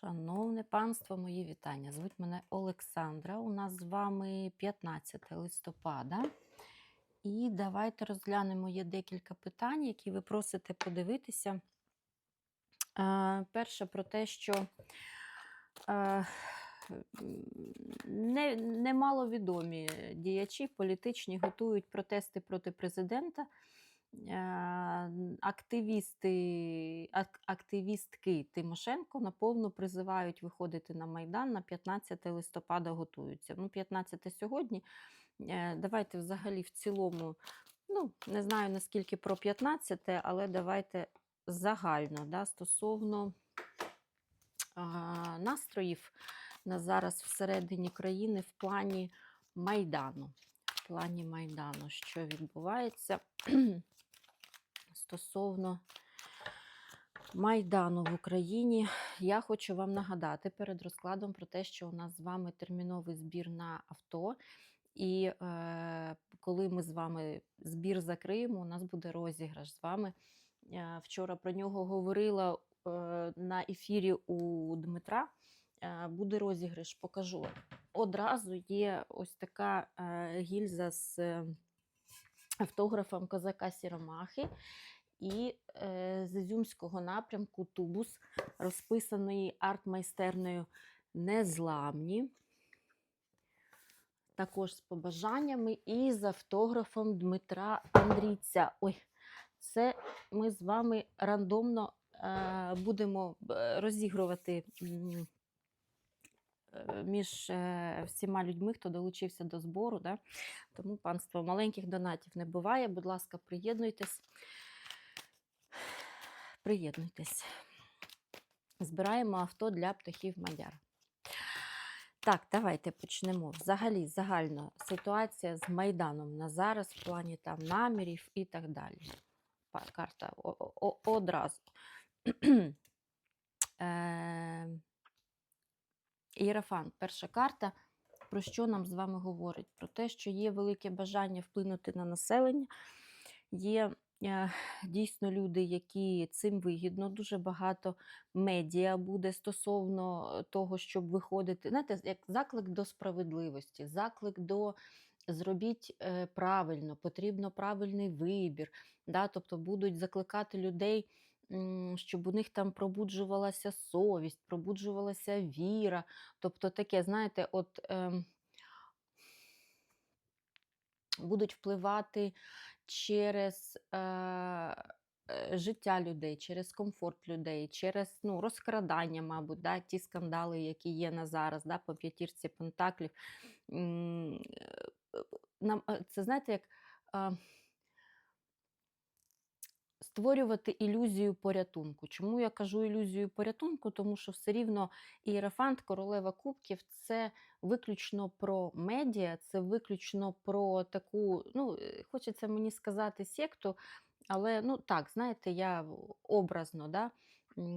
Шановне панство, мої вітання. Звуть мене Олександра. У нас з вами 15 листопада. І давайте розглянемо є декілька питань, які ви просите подивитися. Е, Перше про те, що е, не, немаловідомі діячі політичні готують протести проти президента. Е, Активісти, активістки Тимошенко наповну призивають виходити на Майдан на 15 листопада готуються. Ну, 15 сьогодні. Е, Давайте взагалі в цілому, ну, не знаю наскільки про 15, але давайте загально да, стосовно а, настроїв на зараз всередині країни в плані Майдану. В плані Майдану, що відбувається стосовно Майдану в Україні. Я хочу вам нагадати перед розкладом про те, що у нас з вами терміновий збір на авто. І е, коли ми з вами збір закриємо, у нас буде розіграш з вами. Е, вчора про нього говорила е, на ефірі у Дмитра. Е, буде розіграш, покажу. Одразу є ось така е, гільза з автографом козака Сіромахи і е, з Ізюмського напрямку тубус, розписаний арт-майстерною Незламні. Також з побажаннями і з автографом Дмитра Андрійця. Ой, це ми з вами рандомно е, будемо е, розігрувати е, між е, всіма людьми, хто долучився до збору. Да? Тому панство маленьких донатів не буває. Будь ласка, приєднуйтесь. Приєднуйтесь. Збираємо авто для птахів Мадяр. Так, давайте почнемо. Взагалі, загальна ситуація з Майданом на зараз, в плані там намірів і так далі. Карта одразу. Е, Іерафант, перша карта. Про що нам з вами говорить? Про те, що є велике бажання вплинути на населення. Є дійсно люди, які цим вигідно. Дуже багато медіа буде стосовно того, щоб виходити. Знаєте, як заклик до справедливості, заклик до зробіть е, правильно, потрібно правильний вибір. Да? Тобто будуть закликати людей, щоб у них там пробуджувалася совість, пробуджувалася віра. Тобто таке, знаєте, от. ем, будуть впливати через е, е, життя людей, через комфорт людей, через ну, розкрадання, мабуть, да, ті скандали, які є на зараз, да, по п'ятірці пентаклів. Е, Нам, е, це знаєте, як. е, Створювати ілюзію порятунку. Чому я кажу ілюзію порятунку? Тому що все рівно Ієрофант, королева кубків це виключно про медіа, це виключно про таку, ну, е, хочеться мені сказати, секту, але ну так, знаєте, я образно, да,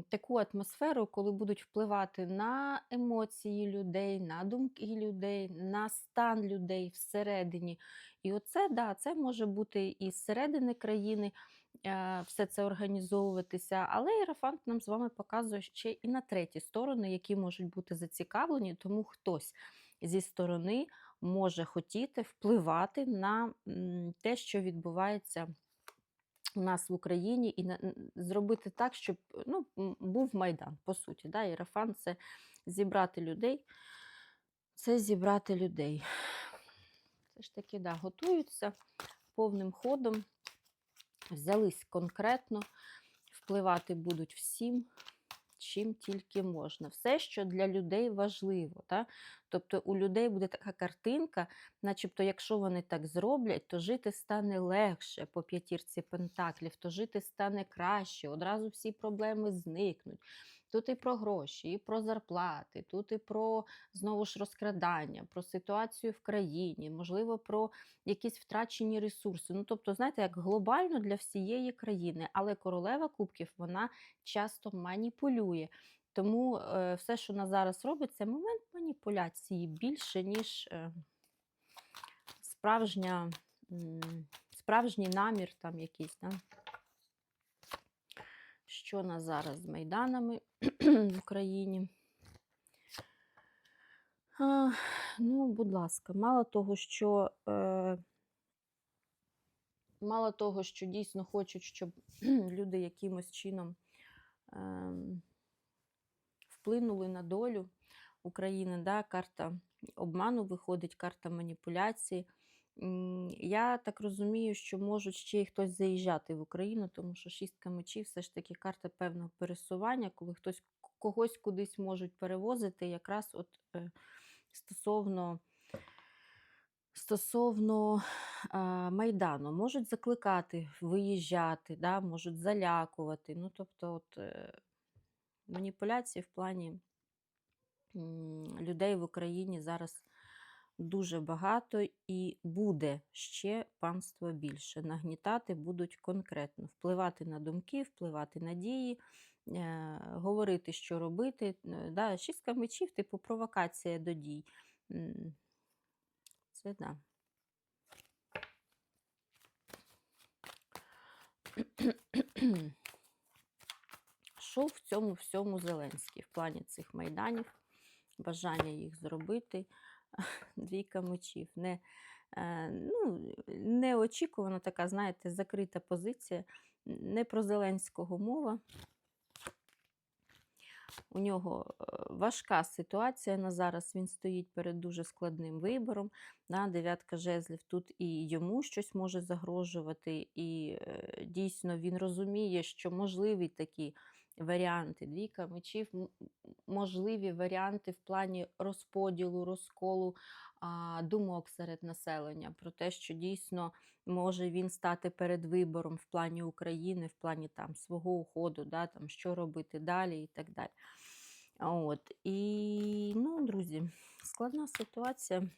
таку атмосферу, коли будуть впливати на емоції людей, на думки людей, на стан людей всередині. І оце, да, це може бути і зсередини країни все це організовуватися, але Єрофант нам з вами показує ще і на треті сторони, які можуть бути зацікавлені, тому хтось зі сторони може хотіти впливати на те, що відбувається у нас в Україні, і зробити так, щоб ну, був майдан, по суті. Да? Єрофант це зібрати людей. Це зібрати людей. Це ж таки, да, готуються повним ходом взялись конкретно, впливати будуть всім, чим тільки можна. Все, що для людей важливо. Та? Тобто у людей буде така картинка, начебто, якщо вони так зроблять, то жити стане легше по п'ятірці пентаклів, то жити стане краще, одразу всі проблеми зникнуть. Тут і про гроші, і про зарплати, тут і про знову ж розкрадання, про ситуацію в країні, можливо, про якісь втрачені ресурси. Ну, тобто, знаєте, як глобально для всієї країни, але королева кубків вона часто маніпулює. Тому е, все, що на зараз робить, це момент маніпуляції більше, ніж е, справжня, справжній намір там якийсь. Да? Що на зараз з майданами в Україні? А, ну, будь ласка, мало того, що е, мало того, що дійсно хочуть, щоб люди якимось чином ем, вплинули на долю України, да, карта обману виходить, карта маніпуляції. Я так розумію, що можуть ще й хтось заїжджати в Україну, тому що шістка мечів все ж таки карта певного пересування, коли хтось когось кудись можуть перевозити, якраз от е, стосовно. Стосовно а, Майдану, можуть закликати виїжджати, да, можуть залякувати. Ну, тобто, от, е, маніпуляції в плані м, людей в Україні зараз дуже багато і буде ще панство більше. Нагнітати будуть конкретно, впливати на думки, впливати на дії, е, говорити, що робити. Е, Да, шістка мечів, типу провокація до дій. Це да. Що в цьому всьому Зеленський в плані цих майданів, бажання їх зробити, двійка мечів. Не, е, ну, неочікувана така, знаєте, закрита позиція. Не про Зеленського мова. У нього е, важка ситуація на зараз. Він стоїть перед дуже складним вибором. Да, дев'ятка жезлів тут і йому щось може загрожувати, і е, дійсно він розуміє, що можливі такі варіанти. Двійка мечів, можливі варіанти в плані розподілу, розколу а, думок серед населення про те, що дійсно може він стати перед вибором в плані України, в плані там свого уходу, да, там, що робити далі і так далі. От. І, ну, друзі, складна ситуація.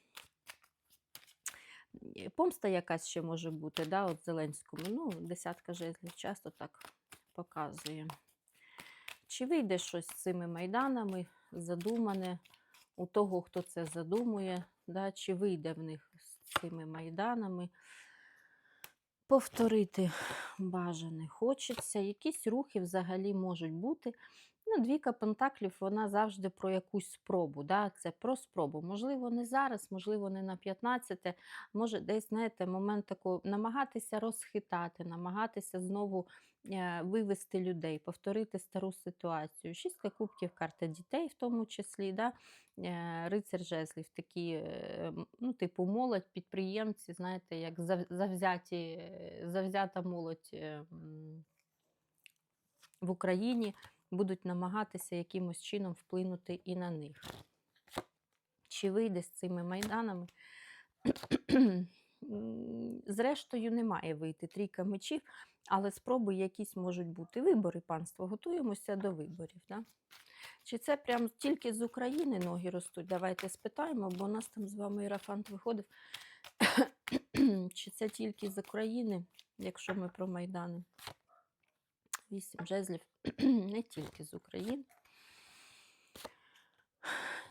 Помста якась ще може бути, да, от Зеленському. Ну, десятка жезлів часто так показує. Чи вийде щось з цими майданами, задумане у того, хто це задумує, да, чи вийде в них з цими майданами? Повторити бажане хочеться. Якісь рухи взагалі можуть бути. Ну, двійка пентаклів, вона завжди про якусь спробу. Да? Це про спробу. Можливо, не зараз, можливо, не на 15, може десь, знаєте, момент такого намагатися розхитати, намагатися знову е, вивести людей, повторити стару ситуацію. Шістка кубків, карта дітей, в тому числі, да? е, рицар жезлів, такі, е, ну, типу, молодь, підприємці, знаєте, як завзяті, е, завзята молодь е, в Україні будуть намагатися якимось чином вплинути і на них. Чи вийде з цими майданами? Зрештою, не має вийти трійка мечів, але спроби якісь можуть бути. Вибори, панство, готуємося до виборів. Да? Чи це прям тільки з України ноги ростуть? Давайте спитаємо, бо у нас там з вами Ірафант виходив. Чи це тільки з України, якщо ми про Майдани? Вісім жезлів не тільки з України.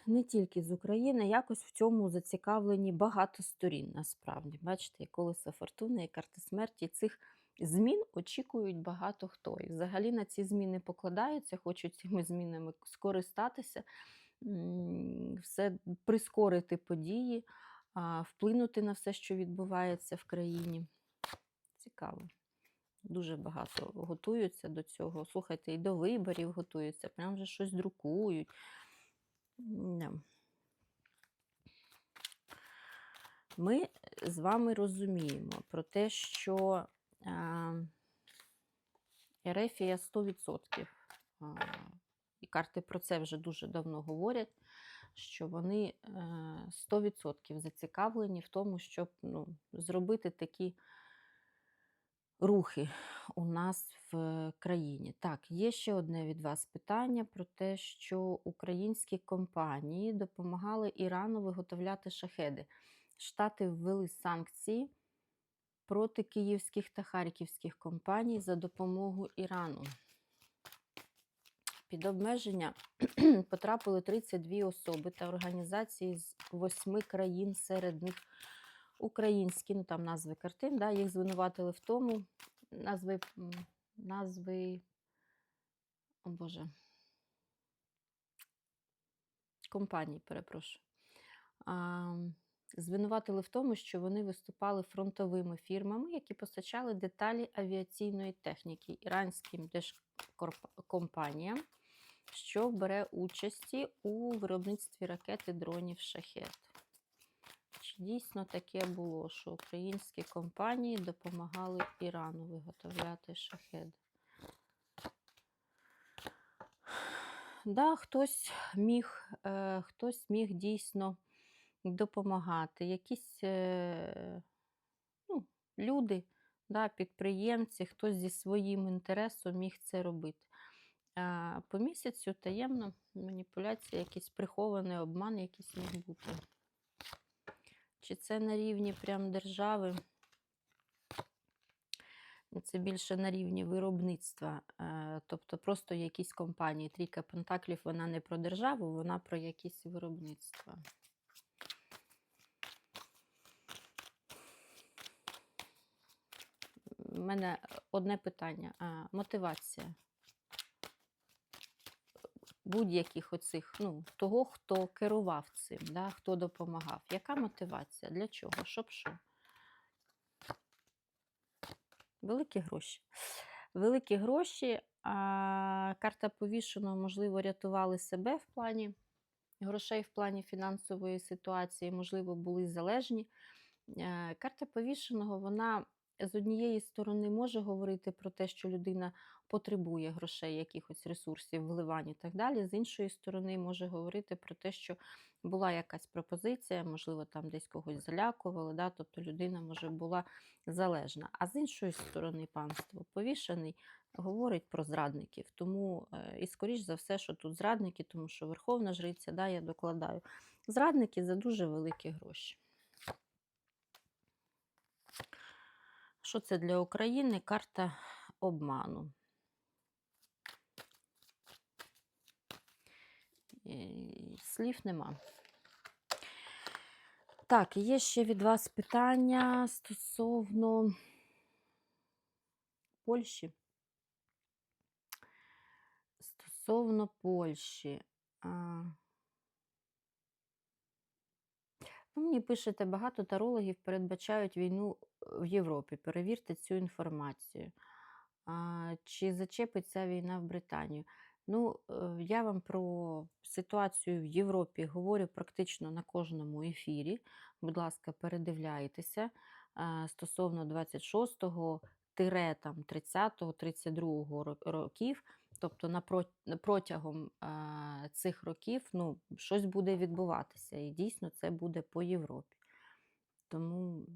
Не тільки з України, якось в цьому зацікавлені багато сторін, насправді. Бачите, і колесо фортуни, і карта смерті. Цих змін очікують багато хто. І взагалі на ці зміни покладаються, хочуть цими змінами скористатися, все прискорити події, вплинути на все, що відбувається в країні. Цікаво. Дуже багато готуються до цього. Слухайте, і до виборів готуються, прям вже щось друкують. Да. Ми з вами розуміємо про те, що Ерефія 100%. І карти про це вже дуже давно говорять, що вони е, 100% зацікавлені в тому, щоб ну, зробити такі рухи у нас в країні. Так, є ще одне від вас питання про те, що українські компанії допомагали Ірану виготовляти шахеди. Штати ввели санкції проти київських та харківських компаній за допомогу Ірану. Під обмеження потрапили 32 особи та організації з восьми країн, серед них українські, ну там назви картин, да, їх звинуватили в тому, назви, назви, о Боже, компанії, перепрошую. а, звинуватили в тому, що вони виступали фронтовими фірмами, які постачали деталі авіаційної техніки іранським держкомпаніям, що бере участі у виробництві ракет-дронів шахет. Дійсно таке було, що українські компанії допомагали Ірану виготовляти шахеди? Да, хтось міг, е, хтось міг дійсно допомагати. Якісь е, ну, люди, да, підприємці, хтось зі своїм інтересом міг це робити. А по місяцю таємно маніпуляція, якийсь прихований обман, якийсь міг бути. Чи це на рівні прям держави? Це більше на рівні виробництва, е, тобто просто якісь компанії. Трійка Пентаклів, вона не про державу, вона про якісь виробництва. У мене одне питання. Мотивація будь-яких оцих, ну, того, хто керував цим, да, хто допомагав. Яка мотивація? Для чого? Щоб що? Великі гроші. Великі гроші, а карта повішеного, можливо, рятували себе в плані грошей, в плані фінансової ситуації, можливо, були залежні. Е, Карта повішеного, вона з однієї сторони може говорити про те, що людина потребує грошей, якихось ресурсів, вливань і так далі. З іншої сторони, може говорити про те, що була якась пропозиція, можливо, там десь когось залякували, да? тобто людина може була залежна. А з іншої сторони, панство повішений говорить про зрадників. Тому, е, і скоріш за все, що тут зрадники, тому що Верховна Жриця, да, я докладаю, зрадники за дуже великі гроші. Що це для України? Карта обману. Слів нема. Так, є ще від вас питання стосовно Польщі. Стосовно Польщі. А... Ну, мені пишете, багато тарологів передбачають війну в Європі. Перевірте цю інформацію. А, Чи зачепить ця війна в Британію? Ну, е, я вам про ситуацію в Європі говорю практично на кожному ефірі. Будь ласка, передивляйтеся стосовно 26-го, тире там 30-го, 32-го років. Тобто протягом цих років ну, щось буде відбуватися. І дійсно це буде по Європі. Тому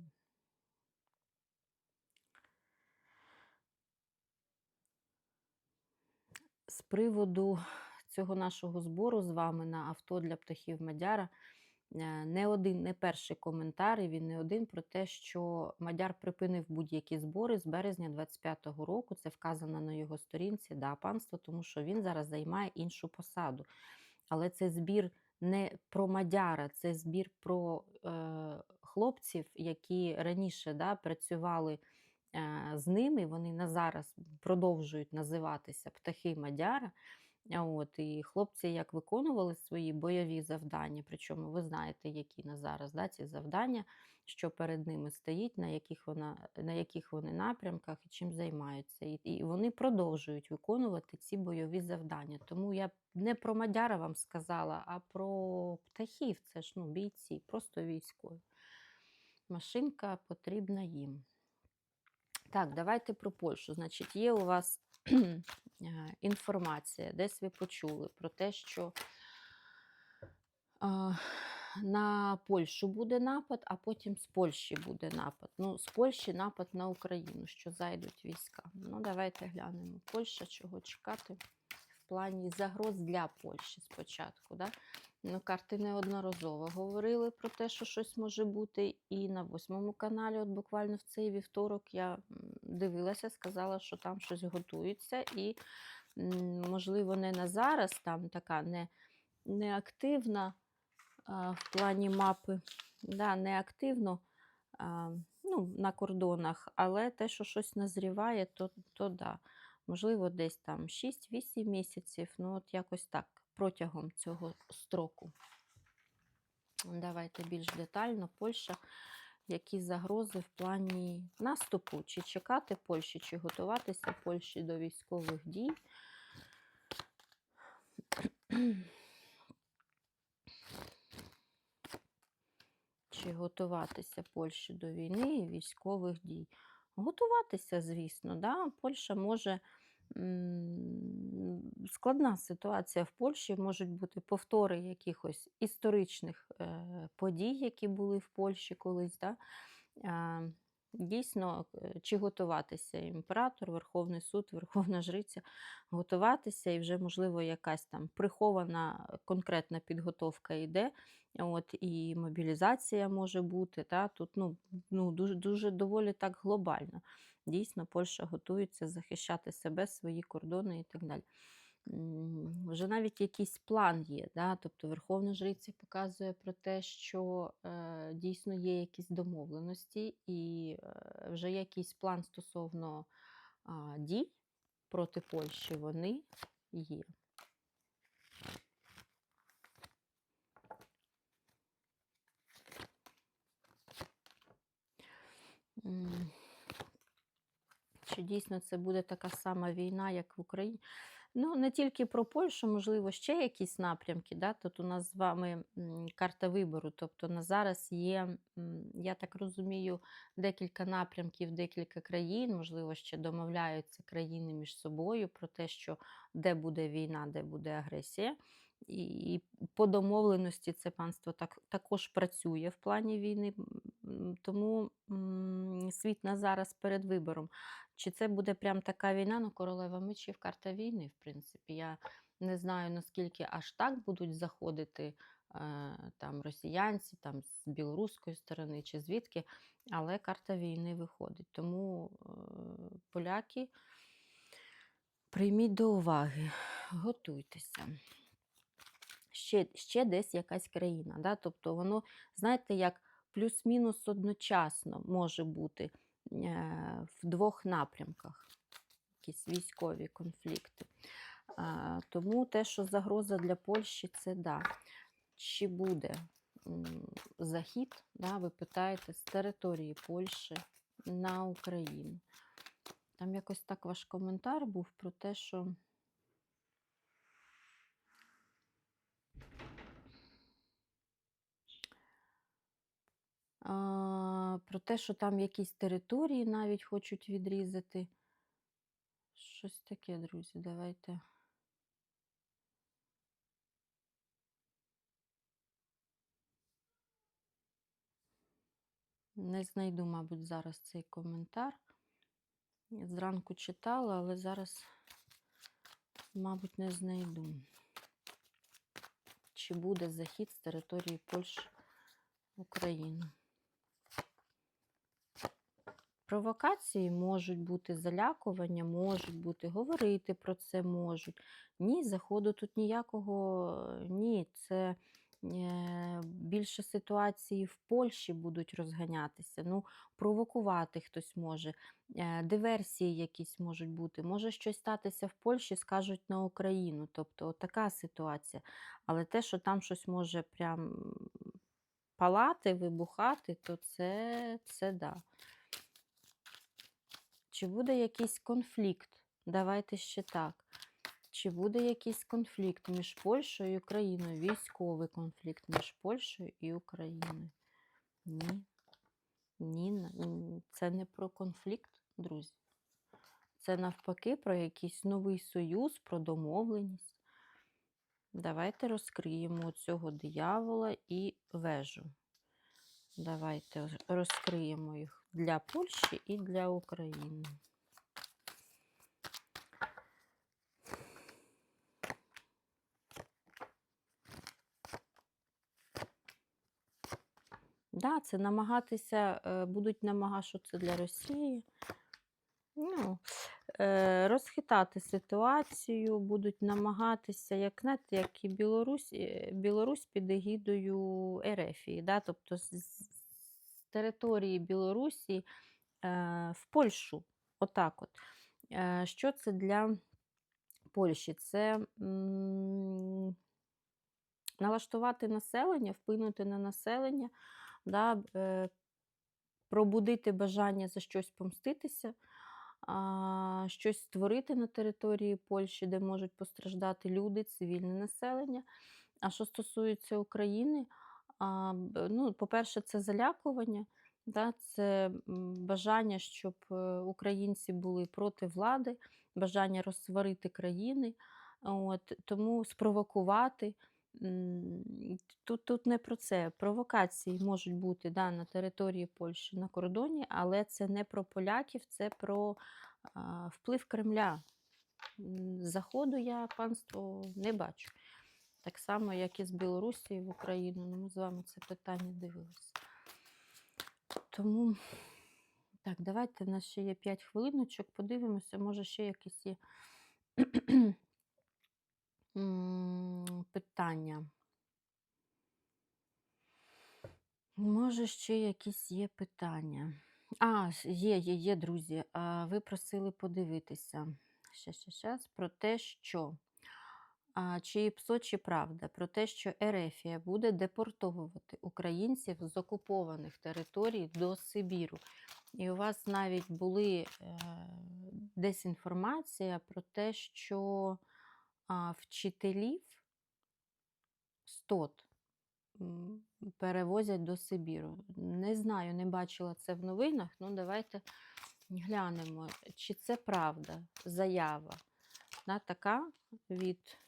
приводу цього нашого збору з вами на авто для птахів Мадяра е, не один, не перший коментар, і він не один про те, що Мадяр припинив будь-які збори з березня 25-го року. Це вказано на його сторінці, да, панство, тому що він зараз займає іншу посаду. Але це збір не про Мадяра, це збір про е, хлопців, які раніше да, працювали з ними. Вони на зараз продовжують називатися птахи Мадяра. От, і хлопці як виконували свої бойові завдання, причому ви знаєте, які на зараз да, ці завдання, що перед ними стоїть, на яких, вона, на яких вони напрямках і чим займаються. І, і вони продовжують виконувати ці бойові завдання. Тому я не про Мадяра вам сказала, а про птахів. Це ж ну, бійці, просто військові. Машинка потрібна їм. Так, давайте про Польщу. Значить, є у вас е, інформація, десь ви почули про те, що а, на Польщу буде напад, а потім з Польщі буде напад. Ну, з Польщі напад на Україну, що зайдуть війська. Ну, давайте глянемо. Польща, чого чекати в плані загроз для Польщі спочатку. Да? Ну, карти неодноразово говорили про те, що щось може бути. І на восьмому каналі, от буквально в цей вівторок, я дивилася, сказала, що там щось готується. І, можливо, не на зараз, там така не, неактивна а, в плані мапи, да, неактивно а, ну, на кордонах, але те, що щось назріває, то, то да. Можливо, десь там 6-8 місяців, ну от якось так, протягом цього строку. Давайте більш детально. Польща. Які загрози в плані наступу? Чи чекати Польщі, чи готуватися Польщі до військових дій? Чи готуватися Польщі до війни і військових дій? Готуватися, звісно, да? Польща може складна ситуація в Польщі, можуть бути повтори якихось історичних е, подій, які були в Польщі колись. Да? Дійсно, е, чи готуватися імператор, Верховний суд, Верховна Жриця, готуватися, і вже, можливо, якась там прихована конкретна підготовка йде. От, І мобілізація може бути. Та? Тут ну, ну, дуже, дуже доволі так глобально. Дійсно, Польща готується захищати себе, свої кордони і так далі. Вже навіть якийсь план є. Да? Тобто Верховна Жриця показує про те, що е, дійсно є якісь домовленості, і е, вже якийсь план стосовно а, дій проти Польщі вони є. М, Чи дійсно це буде така сама війна, як в Україні? Ну, не тільки про Польщу, можливо, ще якісь напрямки. Да? Тут у нас з вами карта вибору. Тобто на зараз є, я так розумію, декілька напрямків, декілька країн, можливо, ще домовляються країни між собою про те, що де буде війна, де буде агресія. І по домовленості це панство так, також працює в плані війни, тому світ на зараз перед вибором. Чи це буде прям така війна? Ну, королева мечів, карта війни, в принципі. Я не знаю, наскільки аж так будуть заходити е, там росіянці, там з білоруської сторони чи звідки, але карта війни виходить. Тому е, поляки прийміть до уваги, готуйтеся. Ще, ще десь якась країна. Да? Тобто воно, знаєте, як плюс-мінус одночасно може бути в двох напрямках якісь військові конфлікти. Тому те, що загроза для Польщі, це да. Чи буде захід, да, ви питаєте, з території Польщі на Україну. Там якось так ваш коментар був про те, що. Про те, що там якісь території навіть хочуть відрізати. Щось таке, друзі, давайте. Не знайду, мабуть, зараз цей коментар. Зранку читала, але зараз, мабуть, не знайду. Чи буде захід з території Польщі в Україну? Провокації можуть бути, залякування можуть бути, говорити про це можуть. Ні, заходу тут ніякого, ні, це е, більше ситуації в Польщі будуть розганятися. Ну, провокувати хтось може, е, диверсії якісь можуть бути. Може щось статися в Польщі, скажуть на Україну. Тобто така ситуація. Але те, що там щось може прям палати, вибухати, то це, це да. Чи буде якийсь конфлікт? Давайте ще так. Чи буде якийсь конфлікт між Польщею і Україною? Військовий конфлікт між Польщею і Україною? Ні. Ні, це не про конфлікт, друзі. Це навпаки про якийсь новий союз, про домовленість. Давайте розкриємо цього диявола і вежу. Давайте розкриємо їх для Польщі і для України. Да, це намагатися, е, будуть намагатися, що це для Росії. Ну, е, розхитати ситуацію, будуть намагатися, як знаєте, як і Білорусь, е, Білорусь під егідою Ерефії, да? тобто території Білорусі е, в Польщу. Отак от. Що це для Польщі? Це налаштувати населення, вплинути на населення, да, е, пробудити бажання за щось помститися, щось створити на території Польщі, де можуть постраждати люди, цивільне населення. А що стосується України, ну, по-перше, це залякування, да, це бажання, щоб е, українці були проти влади, бажання розсварити країни, от, тому спровокувати. Тут, тут не про це. Провокації можуть бути да, на території Польщі на кордоні, але це не про поляків, це про а, вплив Кремля. Заходу я панство не бачу. Так само, як і з Білорусі в Україну. Ну, ми з вами це питання дивилися. Тому, так, давайте в нас ще є 5 хвилиночок, подивимося, може ще якісь є питання. Може, ще якісь є питання. А, є, є, є, друзі. Ви просили подивитися. Щас, щас, щас. Про те, що чи ПСО, чи правда, про те, що Ерефія буде депортовувати українців з окупованих територій до Сибіру. І у вас навіть були е, десь інформація про те, що вчителів стот перевозять до Сибіру. Не знаю, не бачила це в новинах. Ну, давайте глянемо, чи це правда заява да, така від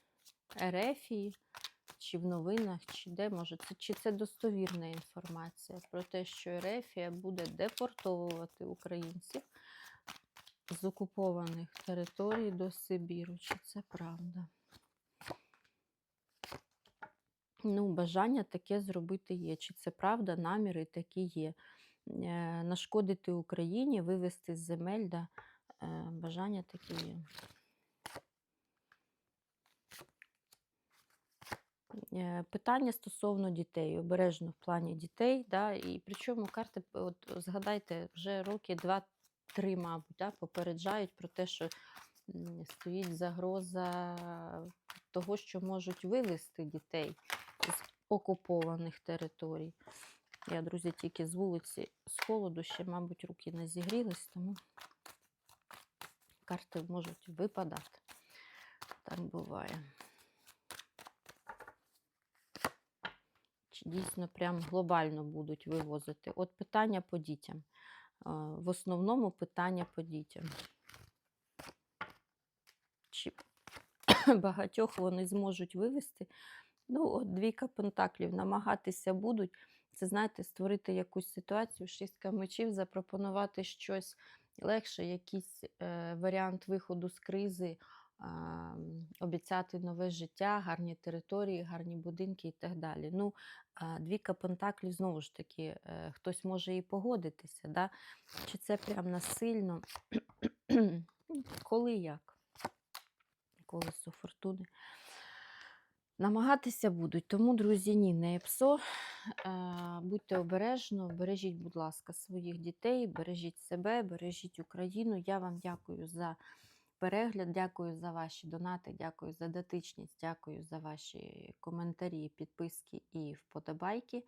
Ерефії, чи в новинах, чи де може, це, чи це достовірна інформація про те, що Ерефія буде депортовувати українців з окупованих територій до Сибіру. Чи це правда? Ну, бажання таке зробити є. Чи це правда, наміри такі є. Е, Нашкодити Україні, вивести з земель, да, е, бажання такі є. Питання стосовно дітей, обережно в плані дітей, да, і причому карти, от згадайте, вже роки два-три, мабуть, да, попереджають про те, що стоїть загроза того, що можуть вивезти дітей з окупованих територій. Я, друзі, тільки з вулиці з холоду ще, мабуть, руки не зігрілись, тому карти можуть випадати. Так буває. Дійсно прям глобально будуть вивозити? От питання по дітям. В основному питання по дітям. Чи багатьох вони зможуть вивезти? Ну, от двійка пентаклів намагатися будуть. Це, знаєте, створити якусь ситуацію, шістка мечів, запропонувати щось легше, якийсь е, варіант виходу з кризи, обіцяти нове життя, гарні території, гарні будинки і так далі. Ну, а, двійка пентаклів, знову ж таки, е, хтось може і погодитися, да? чи це прям насильно, Ну, коли як? Колесо фортуни. Намагатися будуть. Тому, друзі, ні, не ПСО. Будьте обережно, бережіть, будь ласка, своїх дітей, бережіть себе, бережіть Україну. Я вам дякую за перегляд, дякую за ваші донати, дякую за дотичність, дякую за ваші коментарі, підписки і вподобайки.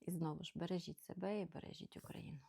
І знову ж бережіть себе і бережіть Україну.